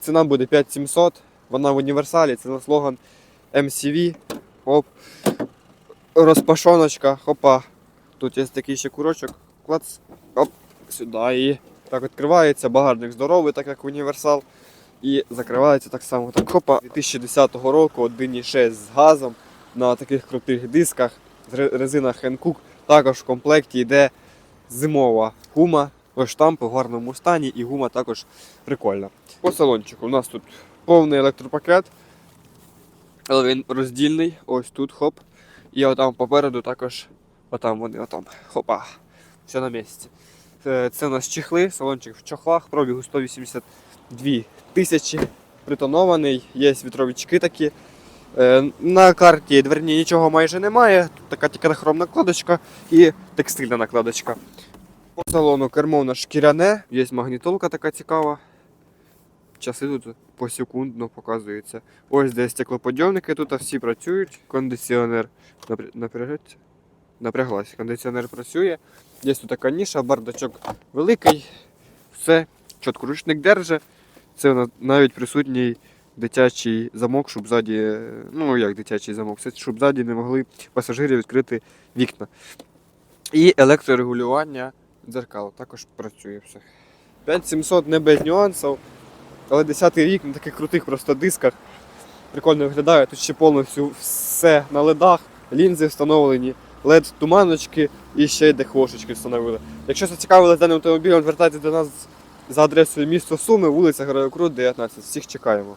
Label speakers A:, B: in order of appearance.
A: Ціна буде 5700, вона в універсалі, це на слоган MCV. Оп. Розпашоночка, хопа. Тут є такий ще курочок. Клац. Оп, сюди і так відкривається. Багажник здоровий, так як універсал. І закривається так само. Так, хопа. 2010 року 1.6 з газом на таких крутих дисках резина Hankook. Також в комплекті йде зимова гума. Ось штампи в гарному стані і гума також прикольна. По салончику у нас тут повний електропакет, але він роздільний. Ось тут хоп. І отам попереду також, отам вони, отам. Хопа. Все на місці. Це, це у нас чехли, салончик в чохлах, пробігу 182 тисячі. Притонований, є вітровички такі. Е, На карті дверні нічого майже немає. Тут така тільки хромна накладочка і текстильна накладочка. По салону кермо у нас шкіряне, є магнітолка така цікава. Часи тут посекундно показуються. Ось де стеклоподйомники, тут всі працюють. Кондиціонер напря- напрягається. Напряглась. Кондиціонер працює. Є тут така ніша, бардачок великий. Все, чітко ручник держить. Це навіть присутній дитячий замок, щоб ззаді, е, ну як дитячий замок, це щоб ззаді не могли пасажири відкрити вікна. І електрорегулювання дзеркал також працює все. 5700 не без нюансів, але 10 рік на таких крутих просто дисках. Прикольно виглядає. Тут ще повністю все на ледах, лінзи встановлені, led туманочки і ще й дехлошечки встановили. Якщо зацікавили даним автомобілем, звертайтеся до нас за адресою місто Суми, вулиця Крут, 19. Всіх чекаємо.